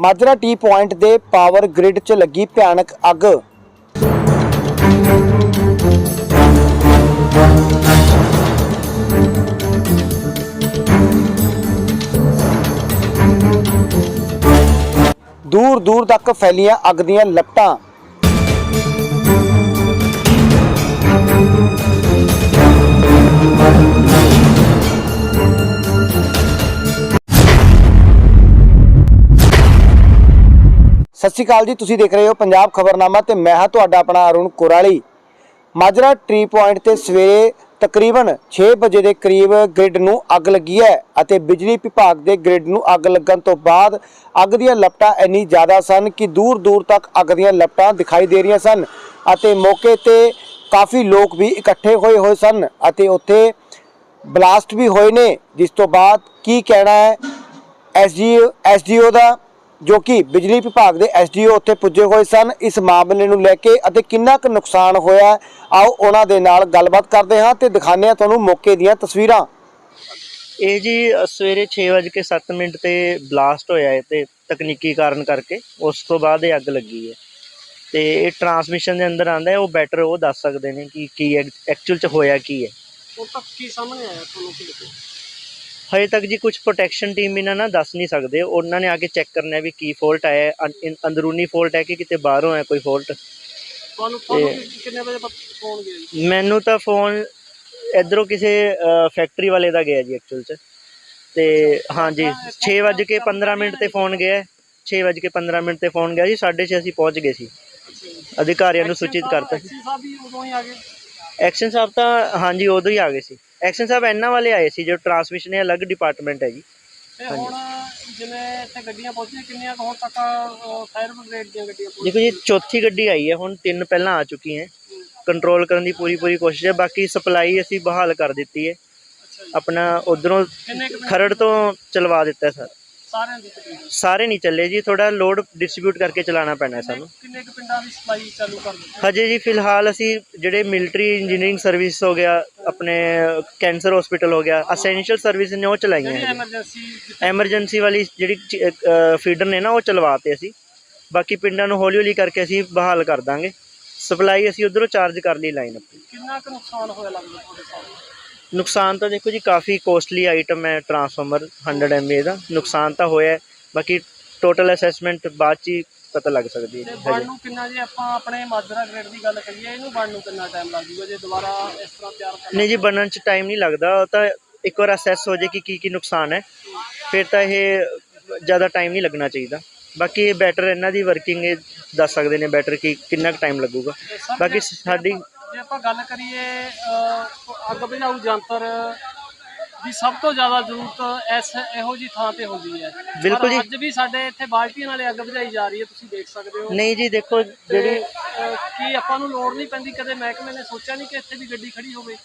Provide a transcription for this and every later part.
Majra T point ਦੇ power grid 'ਚ ਲੱਗੀ ਭਿਆਨਕ ਅੱਗ। ਦੂਰ ਦੂਰ ਤੱਕ ਫੈਲੀਆਂ ਅੱਗ ਦੀਆਂ ਲਪਟਾਂ। ਸ਼੍ਰੀ ਅਕਾਲ ਜੀ, ਤੁਸੀਂ ਦੇਖ ਰਹੇ ਹੋ ਪੰਜਾਬ ਖਬਰਨਾਮਾ ਤੇ ਮੈਂ ਹਾਂ ਤੁਹਾਡਾ ਆਪਣਾ ਅਰੁਣ ਕੁਰਾਲੀ। ਮਾਜਰਾ ਟ੍ਰੀ ਪੁਆਇੰਟ ਤੇ ਸਵੇਰੇ ਤਕਰੀਬਨ 6 ਵਜੇ ਦੇ ਕਰੀਬ ਗ੍ਰਿਡ ਨੂੰ ਅੱਗ ਲੱਗੀ ਹੈ ਅਤੇ ਬਿਜਲੀ ਵਿਭਾਗ ਦੇ ਗ੍ਰਿਡ ਨੂੰ ਅੱਗ ਲੱਗਣ ਤੋਂ ਬਾਅਦ ਅੱਗ ਦੀਆਂ ਲਪਟਾਂ ਇੰਨੀ ਜ਼ਿਆਦਾ ਸਨ ਕਿ ਦੂਰ ਦੂਰ ਤੱਕ ਅੱਗ ਦੀਆਂ ਲਪਟਾਂ ਦਿਖਾਈ ਦੇ ਰਹੀਆਂ ਸਨ ਅਤੇ ਮੌਕੇ ਤੇ ਕਾਫੀ ਲੋਕ ਵੀ ਇਕੱਠੇ ਹੋਏ ਹੋਏ ਸਨ ਅਤੇ ਉੱਥੇ ਬਲਾਸਟ ਵੀ ਹੋਏ ਨੇ, ਜਿਸ ਤੋਂ ਬਾਅਦ ਕੀ ਕਹਿਣਾ ਹੈ ਐਸਡੀਓ ਐਸਡੀਓ ਦਾ ਜੋ ਕਿ ਬਿਜਲੀ ਵਿਭਾਗ ਦੇ ਐਸਡੀਓ ਉੱਥੇ ਪੁੱਜੇ ਹੋਏ ਸਨ। ਇਸ ਮਾਮਲੇ ਨੂੰ ਲੈ ਕੇ ਅਤੇ ਕਿੰਨਾ ਕੁ ਨੁਕਸਾਨ ਹੋਇਆ ਆਓ ਉਹਨਾਂ ਦੇ ਨਾਲ ਗੱਲਬਾਤ ਕਰਦੇ ਹਾਂ ਤੇ ਦਿਖਾਉਂਦੇ ਹਾਂ ਤੁਹਾਨੂੰ ਮੌਕੇ ਦੀਆਂ ਤਸਵੀਰਾਂ। ਇਹ ਜੀ ਸਵੇਰੇ 6:07 ਮਿੰਟ ਤੇ ਬਲਾਸਟ ਹੋਇਆ ਹੈ ਤੇ ਤਕਨੀਕੀ ਕਾਰਨ ਕਰਕੇ। ਉਸ ਤੋਂ ਬਾਅਦ ਇਹ ਅੱਗ ਲੱਗੀ ਹੈ। ਤੇ ਇਹ ਟਰਾਂਸਮਿਸ਼ਨ ਦੇ ਅੰਦਰ ਆਂਦਾ ਹੈ ਉਹ ਬੈਟਰ ਉਹ ਦੱਸ ਸਕਦੇ ਨੇ ਕਿ ਕੀ ਐਕਚੁਅਲ ਚ ਹੋਇਆ ਕੀ ਹੈ। ਹੁਣ ਤੱਕ ਕੀ ਸਾਹਮਣੇ ਆਇਆ ਤੁਹਾਨੂੰ ਕੀ ਲੱਗਿਆ? ਹਜੇ ਤੱਕ ਜੀ ਕੁਝ ਪ੍ਰੋਟੈਕਸ਼ਨ ਟੀਮ ਇਹਨਾਂ ਨਾਲ ਦੱਸ ਨਹੀਂ ਸਕਦੇ। ਉਹਨਾਂ ਨੇ ਆ ਕੇ ਚੈੱਕ ਕਰਨਾ ਹੈ ਵੀ ਕੀ ਫਾਲਟ ਆਇਆ ਹੈ, ਅੰ- ਅੰਦਰੂਨੀ ਫਾਲਟ ਹੈ ਕਿ ਕਿਤੇ ਬਾਹਰੋਂ ਹੈ ਕੋਈ ਫਾਲਟ ਤੁਹਾਨੂੰ ਤੁਹਾਨੂੰ ਇਹ- ਕਿ- ਕਿੰਨੇ ਵਜੇ ਪਤ- ਫੋਨ ਗਿਆ ਜੀ? ਮੈਨੂੰ ਤਾਂ ਫੋਨ ਇਧਰੋਂ ਕਿਸੇ ਫੈਕਟਰੀ ਵਾਲੇ ਦਾ ਗਿਆ ਜੀ ਐਕਚੁਅਲ ਚ। ਤੇ ਹਾਂਜੀ 6:15 ਮਿੰਟ ਤੇ ਫੋਨ ਗਿਆ ਹੈ। 6:15 ਮਿੰਟ ਤੇ ਫੋਨ ਗਿਆ ਜੀ। 6:30 ਅਸੀਂ ਪਹੁੰਚ ਗਏ ਸੀ। ਅਧਿਕਾਰੀਆਂ ਨੂੰ ਸੂਚਿਤ ਕਰਤਾ। ਐਕਸ਼ਨ ਸਾਹਿਬ ਵੀ ਉਦੋਂ ਹੀ ਆ ਗਏ? ਐਕਸ਼ਨ ਸਾਹਿਬ ਤਾਂ ਹਾਂਜੀ ਉਦੋਂ ਹੀ ਆ ਗਏ ਸੀ। ਐਕਸ਼ਨ ਸਾਹਿਬ ਇਹਨਾਂ ਵਾਲੇ ਆਏ ਸੀ ਜੋ ਟਰਾਂਸਮਿਸ਼ਨ ਹੈ ਅਲੱਗ ਡਿਪਾਰਟਮੈਂਟ ਹੈ ਜੀ। ਤੇ ਹੁਣ ਜਿਵੇਂ ਇੱਥੇ ਗੱਡੀਆਂ ਪਹੁੰਚੀਆਂ ਕਿੰਨੀਆਂ ਕੁ ਹੁਣ ਤੱਕ ਫਾਇਰ ਬ੍ਰਿਗੇਡ ਦੀਆਂ ਗੱਡੀਆਂ ਦੇਖੋ ਜੀ ਚੌਥੀ ਗੱਡੀ ਆਈ ਹੈ ਹੁਣ ਤਿੰਨ ਪਹਿਲਾਂ ਆ ਚੁੱਕੀ ਹੈ। ਕੰਟਰੋਲ ਕਰਨ ਦੀ ਪੂਰੀ ਪੂਰੀ ਕੋਸ਼ਿਸ਼ ਹੈ ਬਾਕੀ ਸਪਲਾਈ ਅਸੀਂ ਬਹਾਲ ਕਰ ਦਿੱਤੀ ਹੈ। ਆਪਣਾ ਉਧਰੋਂ ਖਰੜ ਤੋਂ ਚਲਵਾ ਦਿੱਤਾ ਸਰ। ਸਾਰਿਆਂ ਦੀ ਤਕਰੀਬਨ ਸਾਰੇ ਨਹੀਂ ਚੱਲੇ ਜੀ ਥੋੜਾ ਲੋਡ ਡਿਸਟ੍ਰੀਬਿਊਟ ਕਰਕੇ ਚਲਾਉਣਾ ਪੈਣਾ ਹੈ ਸਾਨੂੰ। ਕਿੰਨੇ ਕੁ ਪਿੰਡਾਂ ਦੀ ਸਪਲਾਈ ਚਾਲੂ ਕਰ ਦਿੱਤੀ? ਹਜੇ ਜੀ ਫਿਲਹਾਲ ਅਸੀਂ ਜਿਹੜੇ ਮਿਲਟਰੀ ਇੰਜੀਨੀਅਰਿੰਗ ਸਰਵਿਸ ਹੋ ਗਿਆ ਆਪਣੇ ਕੈਂਸਰ ਹਸਪੀਟਲ ਹੋ ਗਿਆ ਅਸੈਂਸ਼ੀਅਲ ਸਰਵਿਸ ਨੇ ਉਹ ਚਲਾਈਆਂ ਜਿਹੜੀ ਹੈ ਐਮਰਜੈਂਸੀ ਐਮਰਜੈਂਸੀ ਵਾਲੀ ਜਿਹੜੀ ਫੀਡਰ ਨੇ ਨਾ ਉਹ ਚਲਵਾਤੇ ਅਸੀਂ। ਬਾਕੀ ਪਿੰਡਾਂ ਨੂੰ ਹੌਲੀ ਹੌਲੀ ਕਰਕੇ ਅਸੀਂ ਬਹਾਲ ਕਰ ਦਾਂਗੇ। ਸਪਲਾਈ ਅਸੀਂ ਉਧਰੋਂ ਚਾਰਜ ਕਰ ਲਈ ਲਾਈਨ ਆਪਣੀ। ਕਿੰਨਾ ਕੁ ਨੁਕਸਾਨ ਹੋਇਆ ਲੱਗਦਾ ਤੁਹਾਡੇ ਸਾਹਮਣੇ? ਨੁਕਸਾਨ ਤਾਂ ਦੇਖੋ ਜੀ ਕਾਫੀ ਕੋਸਟਲੀ ਆਈਟਮ ਹੈ ਟਰਾਂਸਫਾਰਮਰ 100 ਐਮਏ ਦਾ। ਨੁਕਸਾਨ ਤਾਂ ਹੋਇਆ ਬਾਕੀ ਟੋਟਲ ਅਸੈਸਮੈਂਟ ਬਾਅਦ ਚ ਹੀ ਪਤਾ ਲੱਗ ਸਕਦੀ ਹੈ ਬਣ ਨੂੰ ਕਿੰਨਾ ਜੇ ਆਪਾਂ ਆਪਣੇ ਮਾਜਰਾ ਗ੍ਰੇਡ ਦੀ ਗੱਲ ਕਰੀਏ ਇਹਨੂੰ ਬਣ ਨੂੰ ਕਿੰਨਾ ਟਾਈਮ ਲੱਗ ਜੂਗਾ ਜੇ ਦੁਬਾਰਾ ਇਸ ਤਰ੍ਹਾਂ ਤਿਆਰ ਕਰਨਾ ਨਹੀਂ ਜੀ ਬਣਨ ਚ ਟਾਈਮ ਨਹੀਂ ਲੱਗਦਾ ਉਹ ਤਾਂ ਇੱਕ ਵਾਰ ਅਸੈਸ ਹੋ ਜੇ ਕਿ ਕੀ ਕੀ ਨੁਕਸਾਨ ਹੈ ਫਿਰ ਤਾਂ ਇਹ ਜ਼ਿਆਦਾ ਟਾਈਮ ਨਹੀਂ ਲੱਗਣਾ ਚਾਹੀਦਾ। ਬਾਕੀ ਇਹ ਬੈਟਰ ਇਹਨਾਂ ਦੀ ਵਰਕਿੰਗ ਇਹ ਦੱਸ ਸਕਦੇ ਨੇ ਬੈਟਰ ਕਿ ਕਿੰਨਾ ਕੁ ਟਾਈਮ ਲੱਗੂਗਾ। ਬਾਕੀ ਸਾਡੀ ਜੇ ਆਪਾਂ ਗੱਲ ਕਰੀਏ ਅੱਗ ਬੁਝਾਊ ਯੰਤਰ ਦੀ ਸਭ ਤੋਂ ਜ਼ਿਆਦਾ ਜ਼ਰੂਰਤ ਐਸ ਇਹੋ ਜੀ ਥਾਂ ਤੇ ਹੁੰਦੀ ਹੈ। ਬਿਲਕੁਲ ਪਰ ਜੀ। ਅੱਜ ਵੀ ਸਾਡੇ ਇੱਥੇ ਬਾਲਟੀਆਂ ਨਾਲੇ ਅੱਗ ਬੁਝਾਈ ਜਾ ਰਹੀ ਹੈ ਤੁਸੀਂ ਦੇਖ ਸਕਦੇ ਹੋ। ਨਹੀਂ ਜੀ ਦੇਖੋ ਤੇ ਜਿਹੜੀ ਅਹ, ਕੀ ਆਪਾਂ ਨੂੰ ਲੋੜ ਨਹੀਂ ਪੈਂਦੀ ਕਦੇ ਮਹਿਕਮੇ ਨੇ ਸੋਚਿਆ ਨਹੀਂ ਕਿ ਇੱਥੇ ਵੀ ਗੱਡੀ ਖੜੀ ਹੋਵੇ?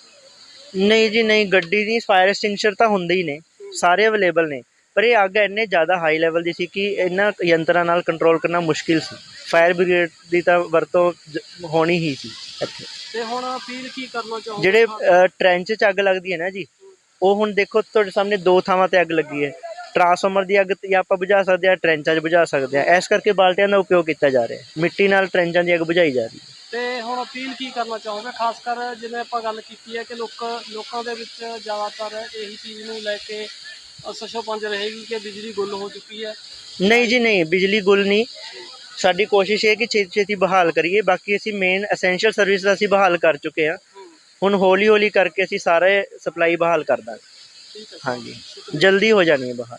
ਨਹੀਂ ਜੀ ਨਹੀਂ ਗੱਡੀ ਦੀ ਫਾਇਰ ਐਕਸਟਿੰਗੁਇਸ਼ਰ ਤਾਂ ਹੁੰਦੇ ਹੀ ਨੇ ਸਾਰੇ ਅਵੇਲੇਬਲ ਨੇ। ਪਰ ਇਹ ਅੱਗ ਇੰਨੇ ਜ਼ਿਆਦਾ ਹਾਈ ਲੈਵਲ ਦੀ ਸੀ ਕਿ ਇਹਨਾਂ ਯੰਤਰਾਂ ਨਾਲ ਕੰਟਰੋਲ ਕਰਨਾ ਮੁਸ਼ਕਿਲ ਸੀ। ਫਾਇਰ ਬ੍ਰਿਗੇਡ ਦੀ ਤਾਂ ਵਰਤੋਂ ਜ- ਹੋਣੀ ਹੀ ਸੀ ਇੱਥੇ। ਤੇ ਹੁਣ ਅਪੀਲ ਕੀ ਕਰਨਾ ਚਾਹੋਗੇ? ਜਿਹੜੇ ਟ੍ਰੈਂਚ 'ਚ ਅੱਗ ਲੱਗਦੀ ਹੈ ਨਾ ਜੀ ਉਹ ਹੁਣ ਦੇਖੋ ਤੁਹਾਡੇ ਸਾਹਮਣੇ ਦੋ ਥਾਵਾਂ ਤੇ ਅੱਗ ਲੱਗੀ ਹੈ। ਟਰਾਂਸਫਾਰਮਰ ਦੀ ਅੱਗ ਜਾਂ ਆਪਾਂ ਬੁਝਾ ਸਕਦੇ ਆ ਟ੍ਰੈਂਚਾਂ 'ਚ ਬੁਝਾ ਸਕਦੇ ਆ ਇਸ ਕਰਕੇ ਬਾਲਟੀਆਂ ਦਾ ਉਪਯੋਗ ਕੀਤਾ ਜਾ ਰਿਹਾ ਹੈ। ਮਿੱਟੀ ਨਾਲ ਟ੍ਰੈਂਚਾਂ ਦੀ ਅੱਗ ਬੁਝਾਈ ਜਾ ਰਹੀ ਹੈ। ਤੇ ਹੁਣ ਅਪੀਲ ਕੀ ਕਰਨਾ ਚਾਹੋਗੇ? ਖਾਸ ਕਰ ਜਿਵੇਂ ਆਪਾਂ ਗੱਲ ਕੀਤੀ ਹੈ ਕਿ ਲੋਕ ਲੋਕਾਂ ਦੇ ਵਿੱਚ ਜ਼ਿਆਦਾਤਰ ਇਹੀ ਚੀਜ਼ ਨੂੰ ਲੈ ਕੇ ਸਸ਼ੋ ਪੰਜ ਰਹੇਗੀ ਕਿ ਬਿਜਲੀ ਗੁੱਲ ਹੋ ਚੁੱਕੀ ਹੈ। ਨਹੀਂ ਜੀ ਨਹੀਂ ਬਿਜਲੀ ਗੁੱਲ ਨਹੀਂ। ਸਾਡੀ ਕੋਸ਼ਿਸ਼ ਇਹ ਹੈ ਕਿ ਛੇਤੀ ਛੇਤੀ ਬਹਾਲ ਕਰੀਏ। ਬਾਕੀ ਅਸੀਂ ਮੇਨ ਐਸੈਂਸ਼ੀਅਲ ਸਰਵਿਸ ਦਾ ਅਸੀਂ ਬਹਾਲ ਕਰ ਚੁੱਕੇ ਹਾਂ। ਹੁਣ ਹੌਲੀ ਹੌਲੀ ਕਰਕੇ ਅਸੀਂ ਸਾਰੇ ਸਪਲਾਈ ਬਹਾਲ ਕਰ ਦਾਂਗੇ। ਹਾਂਜੀ। ਜਲਦੀ ਹੋ ਜਾਣੀ ਹੈ ਬਹਾਲ।